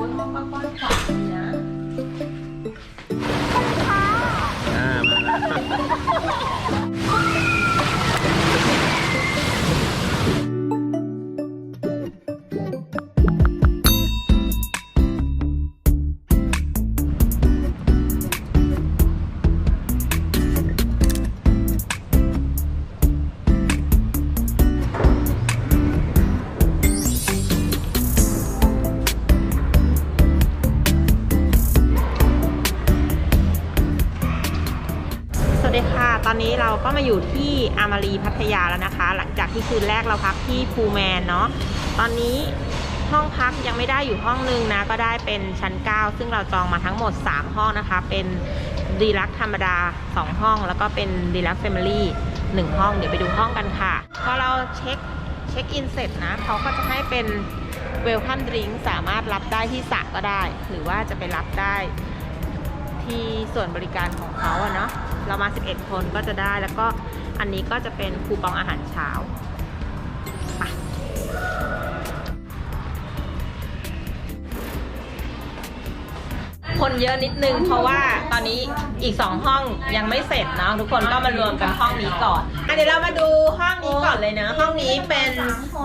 อ้ยห้องก็กว้างขวาดีนะอ่ามาแล้ว ตอนนี้เราก็มาอยู่ที่อามารีพัทยาแล้วนะคะ หลังจากที่คืนแรกเราพักที่พูแมนเนาะตอนนี้ห้องพักยังไม่ได้อยู่ห้องนึงนะก็ได้เป็นชั้น 9 ซึ่งเราจองมาทั้งหมด 3 ห้องนะคะ เป็นดีลักธรรมดา 2 ห้อง แล้วก็เป็นดีลักเฟมิลี่1ห้องเดี๋ยวไปดูห้องกันค่ะ พอเราเช็คเช็คอินเสร็จนะเขาก็จะให้เป็นเวลคัมดริงสามารถรับได้ที่สระก็ได้ หรือว่าจะไปรับได้ที่ส่วนบริการของเขาอะเนาะ เรามา 11 คนก็จะได้ แล้วก็อันนี้ก็จะเป็นคูปองอาหารเช้าไปคนเยอะนิดนึง เพราะว่าตอนนี้อีก 2 ห้องยังไม่เสร็จเนาะทุกคนก็มารวมกันห้องนี้ก่อนอะเดี๋ยวเรามาดูห้องนี้ก่อนเลยนะ ห้องนี้เป็น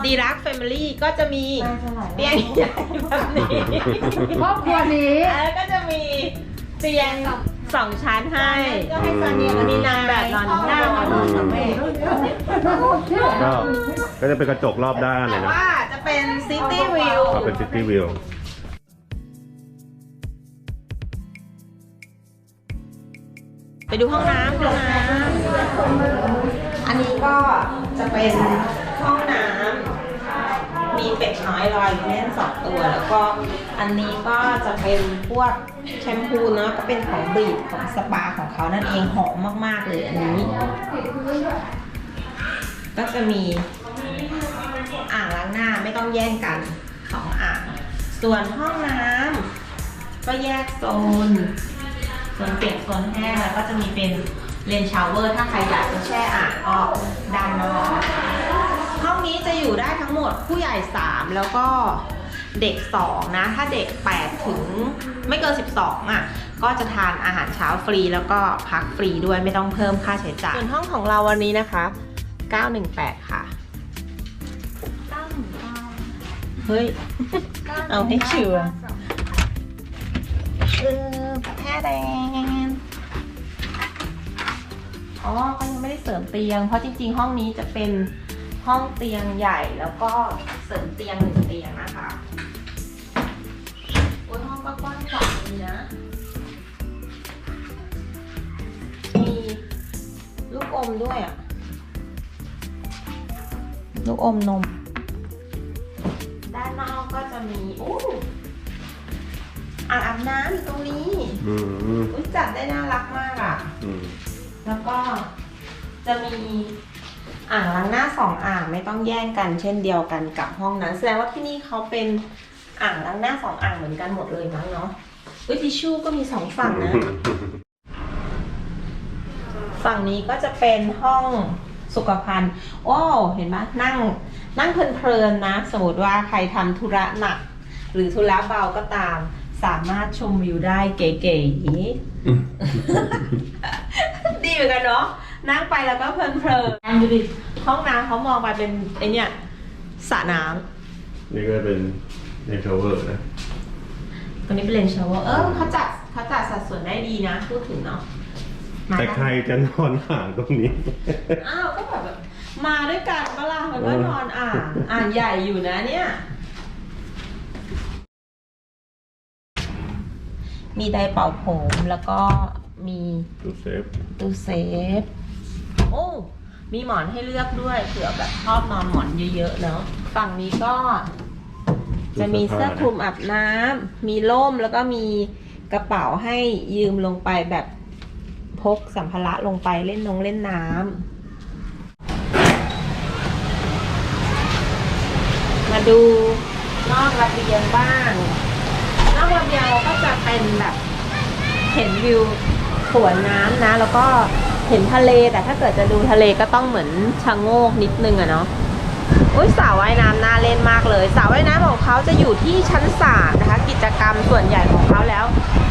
ดีลักแฟมิลี่ก็จะมีเตียงใหญ่แบบนี้ครอบครัวนี้แล้วก็จะมีเตียง สองชั้นให้ ก็ให้ซาเนียกับนีนางแบบนอนหน้านอนกับแม่ก็ก็จะเป็นกระจกรอบด้านเลแต่ยนะว่าจะเป็นซิตี้วิวก็เป็นซิตี้วิวไปดูห้องน้ำห้องน้ำอันนี้ก็จะเป็นห้องน้ำ มีเป็ดน้อยลอยอยู่เล่นสองตัว แล้วก็อันนี้ก็จะเป็นพวกแชมพูเนาะก็เป็นของบีดของสปาของเขานั่นเองหอมมาก ๆ เลยอันนี้ ก็จะมีอ่างล้างหน้าไม่ต้องแย่งกันสองอ่างส่วนห้องน้ำก็แยกโซนโซนเปียกโซนแห้งแล้วก็จะมีเป็นเลนชาวเวอร์ ถ้าใครอยากจะแช่อ่างก็ด้านนอก นี้จะอยู่ได้ทั้งหมดผู้ใหญ่ 3 แล้วก็เด็ก 2 นะ ถ้าเด็ก 8 ถึงไม่เกิน 12อะก็จะทานอาหารเช้าฟรีแล้วก็พักฟรีด้วยไม่ต้องเพิ่มค่าใช้จ่ายส่วนห้องของเราวันนี้นะคะ 918 ค่ะ เฮ้ย เอาให้ชัวร์เออแพ้แดงอ๋อก็ยังไม่ได้เสริมเตียง เพราะจริง ๆ ห้องนี้จะเป็น ห้องเตียงใหญ่แล้วก็เสริมเตียงหนึ่งเตียงนะคะโอ้ยห้องก็กว้างขวางดีนะ มีลูกอมด้วยอะลูกอมนม ด้านนอกก็จะมีอู้อ่างอาบน้ำอยู่ตรงนี้อืมอุ้ยจัดได้น่ารักมากอะอืมแล้วก็จะมี อ่างล้างหน้าสองอ่างไม่ต้องแย่งกันเช่นเดียวกันกับห้องนั้น แสดงว่าที่นี่เขาเป็นอ่างล้างหน้าสองอ่างเหมือนกันหมดเลยมั้งเนาะวิทิชชู่ก็มีสองฝั่งนะ ฝั่งนี้ก็จะเป็นห้องสุขภัณฑ์โอ้เห็นไหมนั่ง นั่งเพลินๆนะ สมมติว่าใครทำธุระหนัก หรือธุระเบาก็ตาม สามารถชมวิวได้เก๋ๆอย่างนี้ดีเหมือนกันเนาะ นั่งไปแล้วก็เพลินเพลินดูดิห้องน้ำเขามองไปเป็นไอเนี่ยสระน้นี่ก็เป็นในชาวเวอร์นะำตรงนี้เป็นเลนชาวเวอร์เออเขาจัดเขาจัดสัดส่วนได้ดีนะ พูดถึงเนาะมาแต่ใครจะนอนห่างตรงนี้ อ้าวก็แบบมาด้วยกันเวลามันก็นอนอ่างอ่างใหญ่อยู่นะเนี่ย มีไดร์เป่าผมแล้วก็มีดูเซฟตู้เซฟ โอ้ มีหมอนให้เลือกด้วยเผื่อแบบชอบนอนหมอนเยอะๆเนาะฝั่งนี้ก็ จะมีเสื้อคลุมอาบน้ำมีร่มแล้วก็มีกระเป๋าให้ยืมลงไปแบบพกสัมภาระลงไปเล่นนงเล่นน้ำมาดูนอกระเบียงบ้าง นอกระเบียงเราก็จะเป็นแบบเห็นวิวสวนน้ำนะ แล้วก็ เห็นทะเลแต่ถ้าเกิดจะดูทะเลก็ต้องเหมือนชะโงกนิดนึงอะเนาะอุ้ยสระว่ายน้ำน่าเล่นมากเลยสระว่ายน้ำของเขาจะอยู่ที่ชั้นสามนะคะ กิจกรรม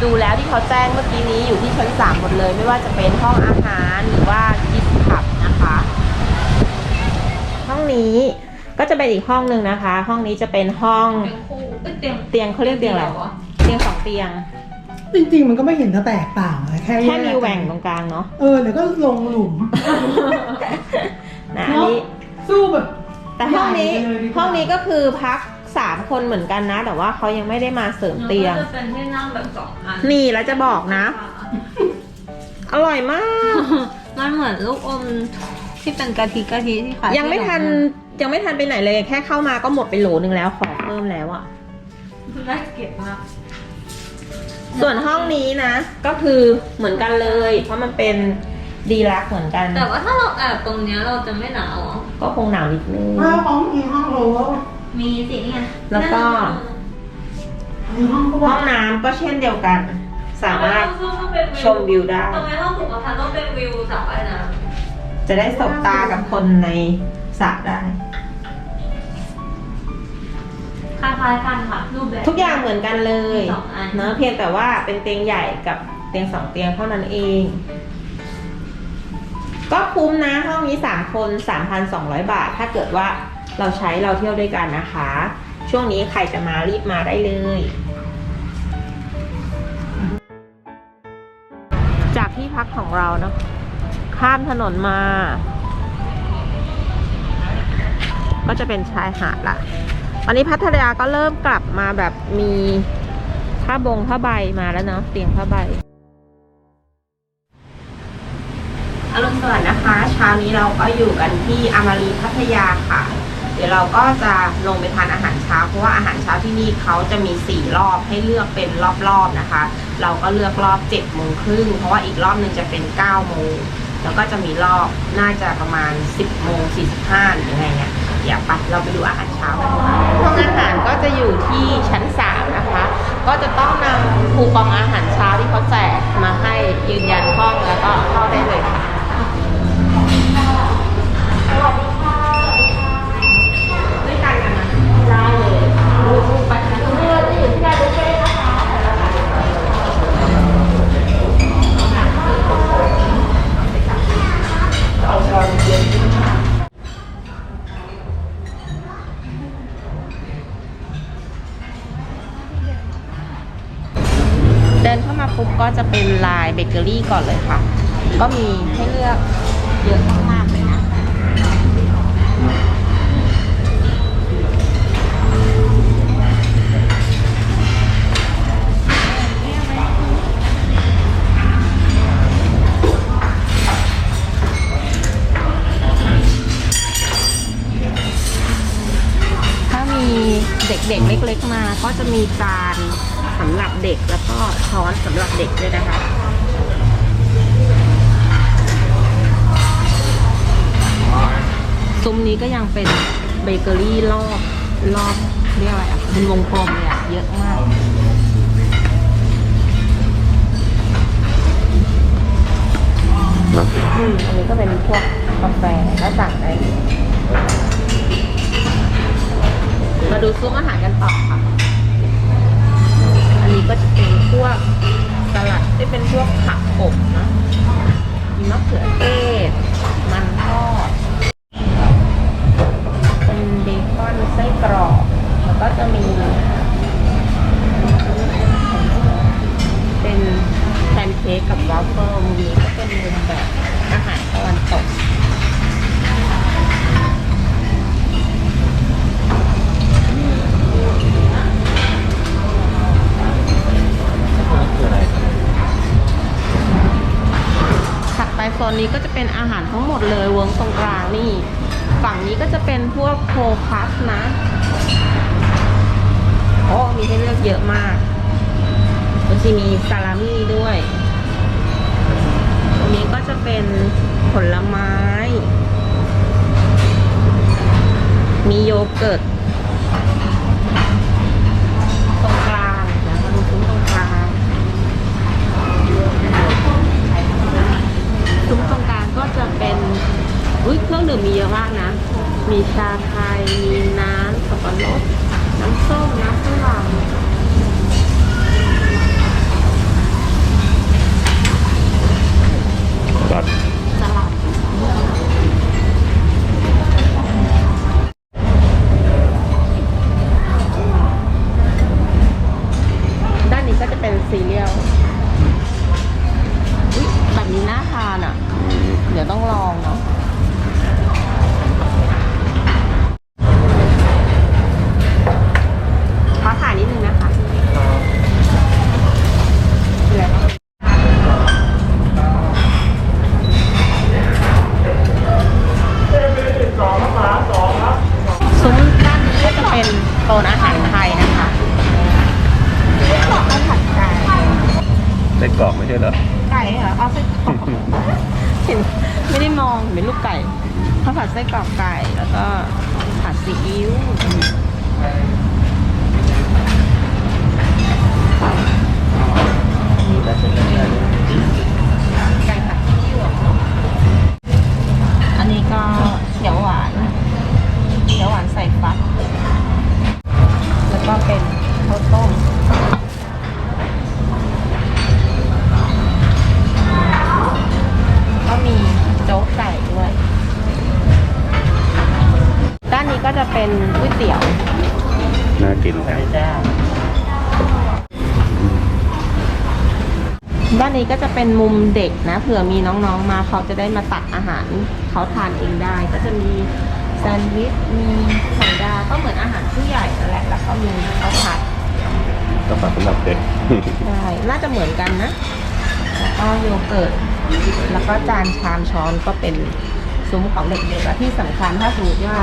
ดูแล้วที่เขาแจ้งเมื่อกี้นี้อยู่ที่ชั้นสามหมดเลย ไม่ว่าจะเป็นห้องอาหารหรือว่ากิฟต์คับนะคะ ห้องนี้ก็จะเป็นอีกห้องหนึ่งนะคะ ห้องนี้จะเป็นห้องเป็นคู่เอ้ยเตียงเตียงเขาเรียกเตียงอะไรวะเตียงสองเตียง จริงๆ มันก็ไม่เห็นจะแตกต่างเลยแค่แค่มียกแหว่งตรงกลางเนาะเออเดี๋ยวก็ลงหลุม นะอันนี้ สู้แบบ แต่ห้องนี้ใหญ่ไปเลยดีกว่า ห้องนี้ก็คือพักสามคนเหมือนกันนะ แต่ว่าเขายังไม่ได้มาเสริมเตียงมันก็จะเป็นที่นั่งแบบสองอันนี่แล้วจะบอกนะ อร่อยมาก มันเหมือนลูกอมที่เป็นกะทิกะทิที่ขายยังไม่ทันยังไม่ทันไปไหนเลย แค่เข้ามาก็หมดไปโหลนึงแล้วขอเพิ่มแล้วอะน่าเก็บมาก ส่วนห้องนี้นะ ก็คือเหมือนกันเลย เพราะมันเป็นดีลักซ์เหมือนกัน แต่ว่าถ้าเราแอบตรงเนี้ยเราจะไม่หนาวเหรอก็คงหนาวนิดนึงเออของมีห้องโลมีสิเนี่ยแล้วก็ มีห้องก็ห้ว่าองน้ำก็เช่นเดียวกัน สามารถ ชมวิวได้ ทำไมห้องสุขภัณฑ์ต้องเป็นวิวสระว่ายน้จะได้สบตากับคนในสระได้ำ คล้ายๆกันค่ะรูปแบบทุกอย่างเหมือนกันเลยมีสองอันเนอะเพียงแต่ว่าเป็นเตียงใหญ่กับเตียงสองเตียงเท่านั้นเอง ก็คุ้มนะห้องนี้3คน3,200บาท ถ้าเกิดว่าเราใช้เราเที่ยวด้วยกันนะคะ ช่วงนี้ใครจะมารีบมาได้เลย จากที่พักของเราเนาะข้ามถนนมา ก็จะเป็นชายหาดละ ตอนนี้พัทยาก็เริ่มกลับมาแบบมีผ้าบงผ้าใบมาแล้วเนาะเตียงผ้าใบอรุณสวัสดิ์นะคะเช้านี้เราก็อยู่กันที่อามารีพัทยาค่ะ เดี๋ยวเราก็จะลงไปทานอาหารเช้า เพราะว่าอาหารเช้าที่นี่เขาจะมี 4 รอบให้เลือกเป็นรอบๆนะคะ เราก็เลือกรอบ7โมงครึ่งเพราะว่าอีกรอบหนึ่งจะเป็น9โมงแล้วก็จะมีรอบน่าจะประมาณ 10โมง45หรือไงเนี่ย อยาไปเราไปดูอาหารเช้ากันค่ะห้องอาหารก็จะอยู่ที่ชั้น 3 นะคะ ก็จะต้องนำคูปองอาหารเช้าที่เขาแจกมาให้ยืนยันห้องแล้วก็เข้าได้เลยค่ะ เบเกอรี่ก่อนเลยค่ะ ก็มีให้เลือกเยอะมากๆเลยนะถ้ามีเด็กๆเล็กๆมาก็จะมีจานสำหรับเด็กแล้วก็ช้อนสำหรับเด็กด้วยนะคะ ซุ้มนี้ก็ยังเป็นเบเกอรี่รอบรอบเรียกอะไรอะเป็นวงกลมเลยอะเยอะมาก แล้วจะมีซาลามี่ด้วย ตรงนี้ก็จะเป็นผลไม้ มีโยเกิร์ตตรงกลางนะมาดูซุ้มตรงกลางซุ้มตรงกลางก็จะเป็น อุ้ยเครื่องดื่มมีเยอะมากนะ มีชาไทย มีน้ำสับปะรด น้ำส้ม น้ำฝรั่ง ส้กรอกไม่ใช่เหรอไก่เหรอเอาไส้กรอกเห็นไม่ได้มองเห็นเป็นลูกไก่ข้าวผัดไส้กรอกไก่แล้วก็ผัดซีอิ๊ว ด้านนี้ก็จะเป็นมุมเด็กนะเผื่อมีน้องๆมาเขาจะได้มาตักอาหารเขาทานเองได้ ก็จะมีแซนด์วิชมีไข่ดาวก็เหมือนอาหารผู้ใหญ่นั่นแหละแล้วก็มีข้าวผัดก็ฝากสำหรับเด็กใช่น่าจะเหมือนกันนะแล้วก็โยเกิร์ตแล้วก็จานชามช้อนก็เป็นซุ้มของเด็กๆและที่สำคัญถ้าสมมติว่า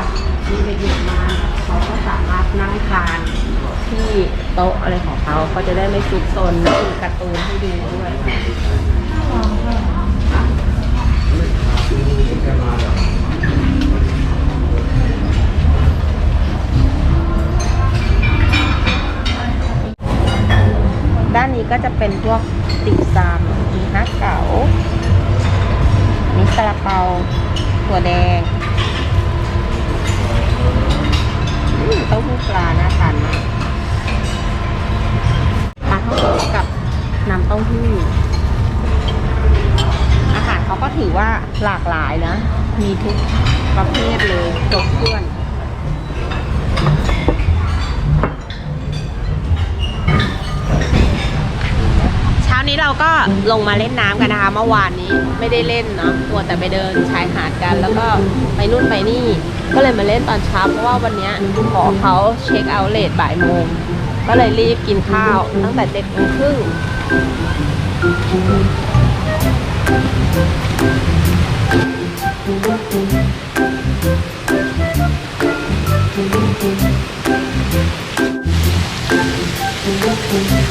มีเด็กๆมาเขาก็สามารถนั่งทาน ที่โต๊ะอะไรของเขาก็จะได้ไม่ซุกซนและมีการ์ตูนให้ดูด้วยด้านนี้ก็จะเป็นพวกติ่มซำมีฮักเก๋ามีซาลาเปาถั่วแดงเต้าหู้ปลาน่าทานมากาหู้อาหารเขาก็ถือว่าหลากหลายนะ มีทุกประเภทเลยครบถ้วนเช้านี้เราก็ลงมาเล่นน้ำกันนะคะเมื่อวานนี้ไม่ได้เล่นเนาะมัวแต่ไปเดินชายหาดกันแล้วก็ไปนู่นไปนี่ ก็เลยมาเล่นตอนเช้าเพราะว่าวันนี้ยหอเขาเช็คเอาท์เลทบ่ายโมง ก็เลยรีบกินข้าวตั้งแต่เจ็ดโมงครึ่งอ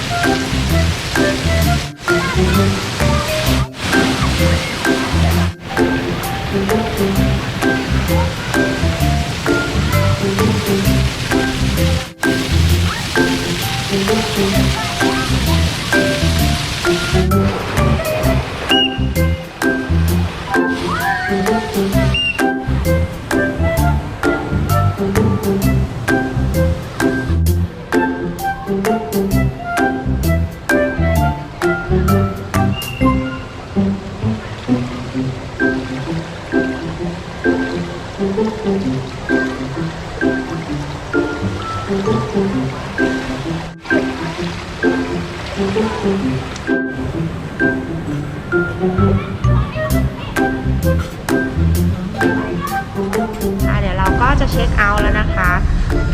ะ เดี๋ยวเราก็จะเช็คเอาท์แล้วนะคะ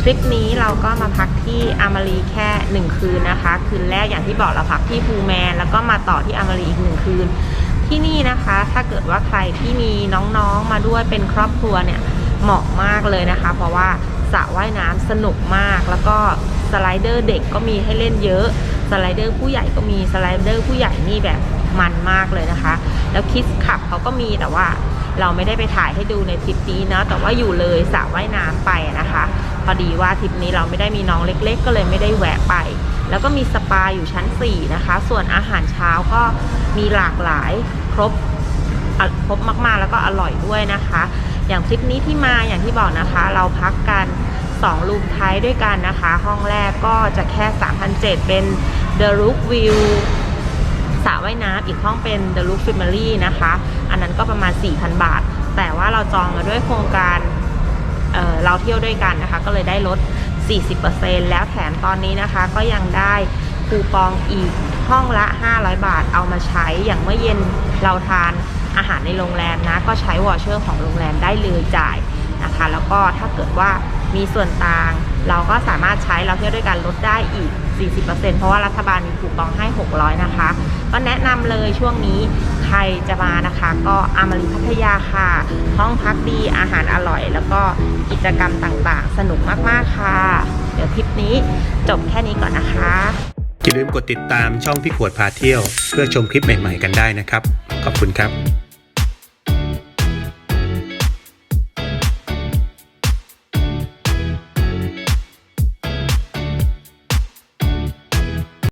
ทริปนี้เราก็มาพักที่อามารีแค่หนึ่งคืนนะคะ คืนแรกอย่างที่บอกเราพักที่พูแมน แล้วก็มาต่อที่อามารีอีกหนึ่งคืน ที่นี่นะคะ ถ้าเกิดว่าใครที่มีน้องๆมาด้วยเป็นครอบครัวเนี่ยเหมาะมากเลยนะคะ เพราะว่าสระว่ายน้ำสนุกมากแล้วก็สไลเดอร์เด็กก็มีให้เล่นเยอะ สไลเดอร์ผู้ใหญ่ก็มีสไลเดอร์ผู้ใหญ่นี่แบบมันมากเลยนะคะ แล้วคิสขับเขาก็มีแต่ว่าเราไม่ได้ไปถ่ายให้ดูในทริปนี้นะแต่ว่าอยู่เลยสระว่ายน้ำไปนะคะ พอดีว่าทริปนี้เราไม่ได้มีน้องเล็ก ๆ ก็เลยไม่ได้แวะไป แล้วก็มีสปาอยู่ชั้น 4 นะคะ ส่วนอาหารเช้าก็มีหลากหลายครบครบมากๆแล้วก็อร่อยด้วยนะคะ อย่างทริปนี้ที่มาอย่างที่บอกนะคะ เราพักกัน 2 รูมไทยด้วยกันนะคะ ห้องแรกก็จะแค่3,700เป็น The Rook View สระว่ายน้ำอีกห้องเป็น The Look Family นะคะ อันนั้นก็ประมาณ 4,000 บาท แต่ว่าเราจองมาด้วยโครงการเเราเที่ยวด้วยกันนะคะ ก็เลยได้ลด 40%แล้วแถมตอนนี้นะคะก็ยังได้คูปองอีกห้องละ 500 บาทเอามาใช้อย่างเมื่อเย็นเราทานอาหารในโรงแรมนะ ก็ใช้วอเชอร์ของโรงแรมได้เลยจ่ายนะคะ แล้วก็ถ้าเกิดว่า มีส่วนต่าง เราก็สามารถใช้เราเที่ยวด้วยกันลดได้อีก 40%เพราะว่ารัฐบาลมีคูปองให้ 600 นะคะ ก็แนะนำเลยช่วงนี้ใครจะมานะคะ ก็อามารีพัทยาค่ะ ห้องพักดีอาหารอร่อย แล้วก็กิจกรรมต่างๆ สนุกมากๆค่ะ เดี๋ยวทริปนี้จบแค่นี้ก่อนนะคะอย่าลืมกดติดตามช่องพี่ขวดพาเที่ยว เพื่อชมคลิปใหม่ ๆ กันได้นะครับ ขอบคุณครับ